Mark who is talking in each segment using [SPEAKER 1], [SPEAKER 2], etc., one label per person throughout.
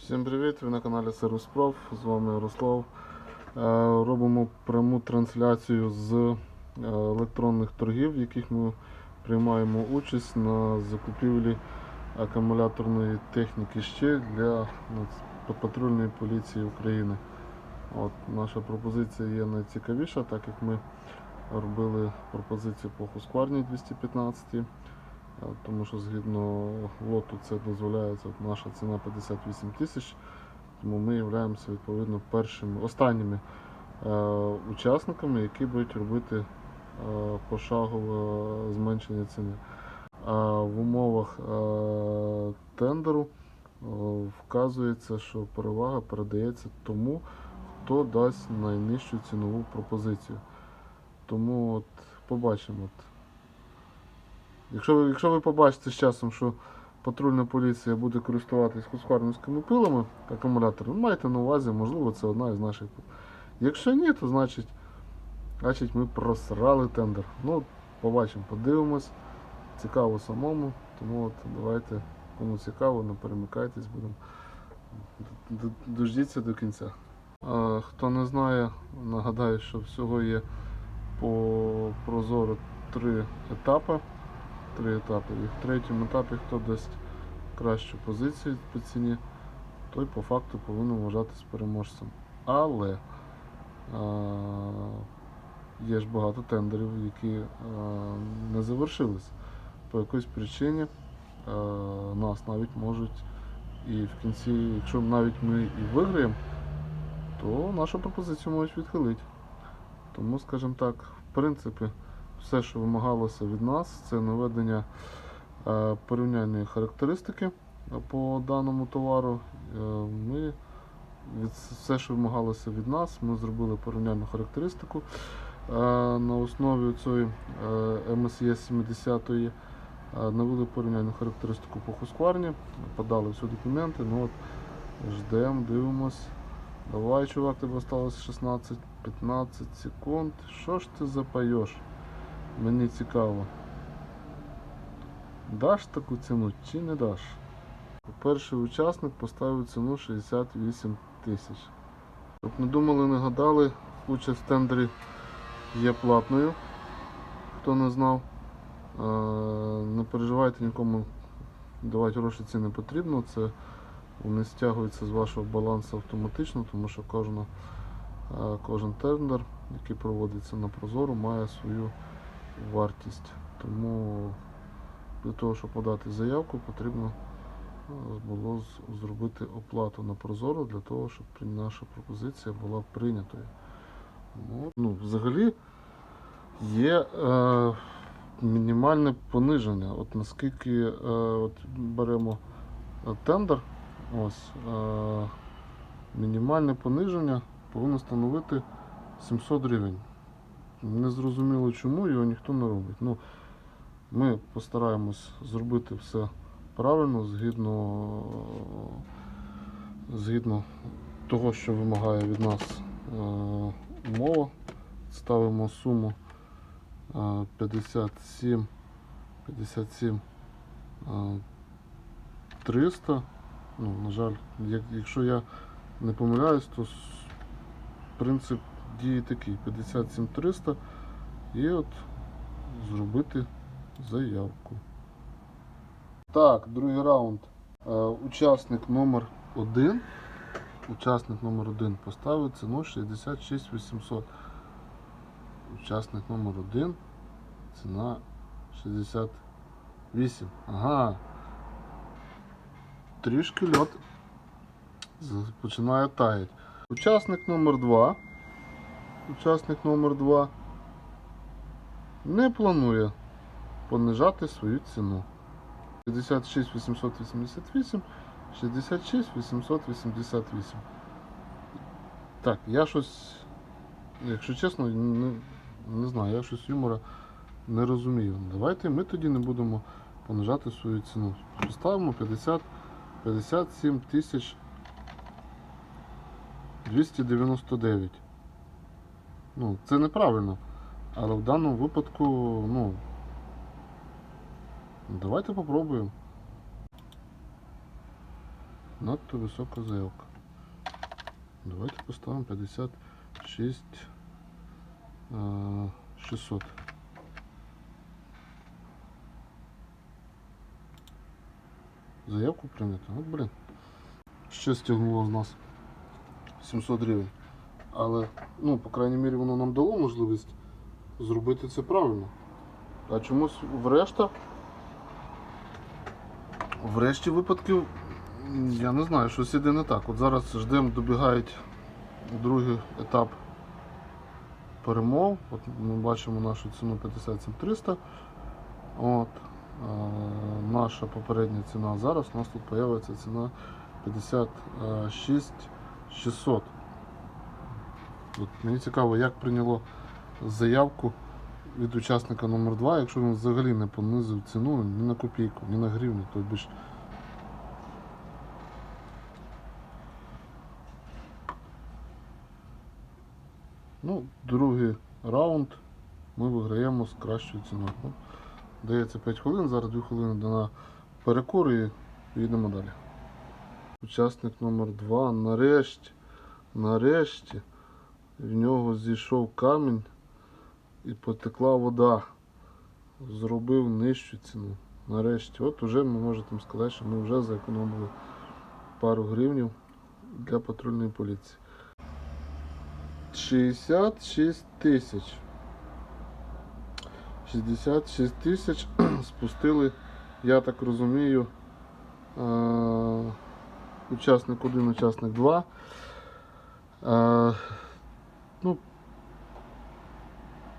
[SPEAKER 1] Всім привіт! Ви на каналі Сервіс Проф. З вами Ярослав. Е, Робимо пряму трансляцію з е, електронних торгів, в яких ми приймаємо участь на закупівлі акумуляторної техніки ще для патрульної поліції України. От, наша пропозиція є найцікавіша, так як ми робили пропозицію по Husqvarna 215. Е, Тому що згідно лоту це дозволяється наша ціна 58 тисяч. Тому ми являємося відповідно першими, останніми е, учасниками, які будуть робити е, пошагове зменшення ціни. А в умовах е, тендеру е, вказується, що перевага передається тому, хто дасть найнижчу цінову пропозицію. Тому от побачимо. Якщо ви, якщо ви побачите з часом, що патрульна поліція буде користуватись хускварнівськими пилами, акумуляторами, майте на увазі, можливо, це одна із наших. Якщо ні, то значить, значить ми просрали тендер. Ну, побачимо, подивимось. Цікаво самому. Тому от давайте, кому цікаво, не перемикайтесь, будемо. Дождіться до кінця. А, хто не знає, нагадаю, що всього є по прозоро три етапи три етапи. І в третьому етапі, хто дасть кращу позицію по ціні, той по факту повинен вважатись переможцем. Але а, є ж багато тендерів, які а, не завершились. По якоїсь причині а, нас навіть можуть і в кінці, якщо навіть ми і виграємо, то нашу пропозицію можуть відхилити. Тому, скажімо так, в принципі, все, що вимагалося від нас, це наведення е, порівняльної характеристики е, по даному товару. Е, Ми від все, що вимагалося від нас, ми зробили порівняльну характеристику. На основі цієї MSE 70 е, навели порівняльну характеристику по Husqvarna, подали всі документи. Ну от ждемо, дивимось. Давай, чувак, тебе осталось 16-15 секунд. Що ж ти запоєш? Мені цікаво. Даш таку ціну чи не даш? Перший учасник поставив ціну 68 тисяч. Щоб не думали, не гадали, участь в тендері є платною. Хто не знав. Е, Не переживайте нікому давати гроші ці не потрібно. Це вони стягуються з вашого балансу автоматично, тому що кожна, е, кожен тендер, який проводиться на Прозоро, має свою вартість. Тому для того, щоб подати заявку, потрібно е, було зробити оплату на Прозоро для того, щоб наша пропозиція була прийнятою. Ну, взагалі є е, мінімальне пониження. От наскільки е, от беремо е, тендер, ось е, мінімальне пониження повинно становити 700 гривень. Не зрозуміло чому його ніхто не робить. Ну, ми постараємось зробити все правильно, згідно, згідно того, що вимагає від нас е, умова. Ставимо суму е, 57, 57 е, 300. Ну, на жаль, як, якщо я не помиляюсь, то принцип дії такий 57 300 і от зробити заявку. Так, другий раунд. Е, учасник номер 1 Учасник номер 1 поставив ціну 66 800. Учасник номер 1 ціна 68. Ага. Трішки льот починає таять. Учасник номер 2 Учасник номер 2 не планує понижати свою ціну. 56 888, 66 888. Так, я щось, якщо чесно, не, не знаю, я щось юмора не розумію. Давайте ми тоді не будемо понижати свою ціну. Поставимо 50, 57 тисяч 299. Ну, це неправильно. Але в даному випадку, ну. Давайте попробуємо. Надто висока заявка. Давайте поставимо 56 е, 600. Заявку прийнято. От, блін. Ще стягнуло з нас 700 гривень. Але, ну, по крайній мірі, воно нам дало можливість зробити це правильно. А чомусь врешта. В випадків, я не знаю, щось іде не так. От зараз ждемо, добігають другий етап перемов. От ми бачимо нашу ціну 57300. От, е, наша попередня ціна зараз у нас тут з'явиться ціна 56 600. От мені цікаво, як прийняло заявку від учасника номер 2 якщо він взагалі не понизив ціну ні на копійку, ні на гривню, то більш. Ну, другий раунд ми виграємо з кращою ціною. Ну, дається 5 хвилин, зараз 2 хвилини на перекур і їдемо далі. Учасник номер 2 нарешті, нарешті в нього зійшов камінь і потекла вода. Зробив нижчу ціну. Нарешті. От уже ми можемо сказати, що ми вже зекономили пару гривнів для патрульної поліції. 66 тисяч. 66 тисяч спустили, я так розумію, е, учасник 1, учасник 2.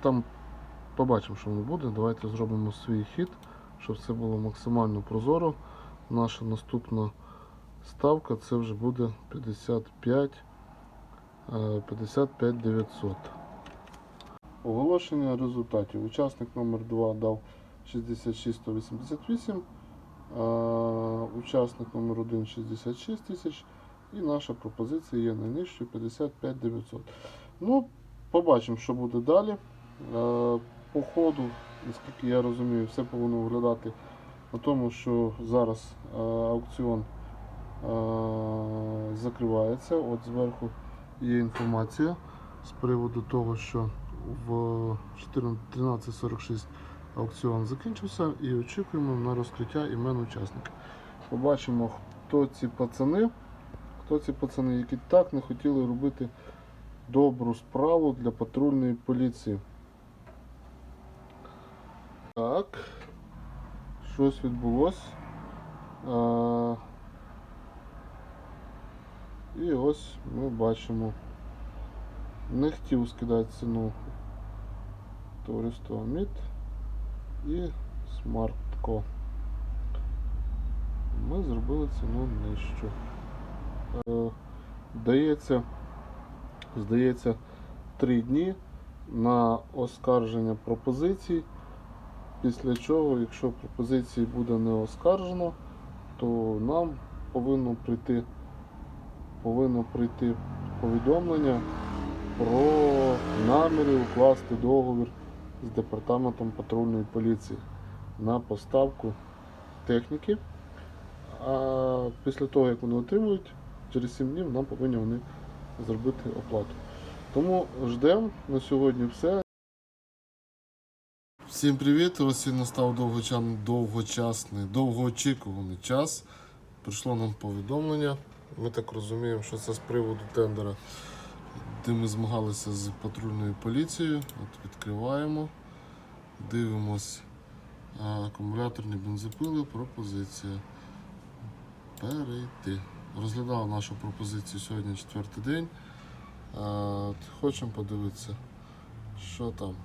[SPEAKER 1] Там побачимо, що воно буде. Давайте зробимо свій хід, щоб все було максимально прозоро. Наша наступна ставка це вже буде 55 е, 55 900. Оголошення результатів. Учасник номер 2 дав 66 188, е, учасник номер 1 66 тисяч і наша пропозиція є найнижчою 55 900. Ну, побачимо, що буде далі. Е, По ходу, наскільки я розумію, все повинно виглядати на тому, що зараз е, аукціон е, закривається. От зверху є інформація з приводу того, що в 14 13.46 аукціон закінчився і очікуємо на розкриття імен учасників. Побачимо, хто ці пацани, хто ці пацани, які так не хотіли робити добру справу для патрульної поліції. Так, щось відбулося. І ось ми бачимо. Не хотів скидати ціну товариство МІД і Смартко. Ми зробили ціну нижчу. Е, Дається, здається, 3 дні на оскарження пропозицій. Після чого, якщо пропозиції буде не оскаржено, то нам повинно прийти, повинно прийти повідомлення про наміри укласти договір з департаментом патрульної поліції на поставку техніки. А після того, як вони отримують, через 7 днів нам повинні вони зробити оплату. Тому ждемо на сьогодні все. Всім привіт! Ось і настав довгочан- довгочасний, довгоочікуваний час. Прийшло нам повідомлення. Ми так розуміємо, що це з приводу тендера, де ми змагалися з патрульною поліцією. От відкриваємо, дивимось акумуляторні бензопили, пропозиція. Перейти. Розглядав нашу пропозицію сьогодні четвертий день. Хочемо подивитися, що там.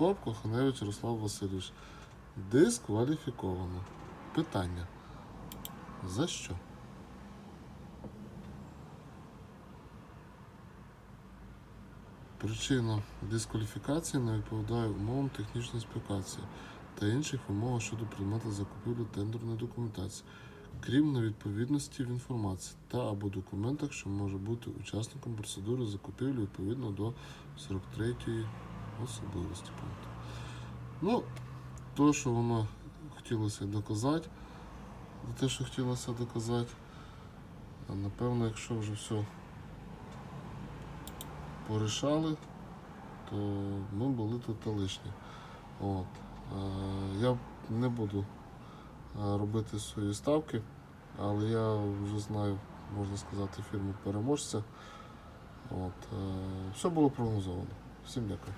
[SPEAKER 1] ФОП Коханевич Ярослав Васильович. Дискваліфіковано. Питання. За що? Причина дискваліфікації не відповідає умовам технічної співпраці та інших вимог щодо предмета закупівлі тендерної документації, крім невідповідності в інформації та або документах, що може бути учасником процедури закупівлі відповідно до 43 особливості пункту. Ну, то, що воно хотілося доказати, те, що хотілося доказати, напевно, якщо вже все порішали, то ми були тут лишні. От. Я не буду робити свої ставки, але я вже знаю, можна сказати, фірму переможця. От. Все було прогнозовано. Всім дякую.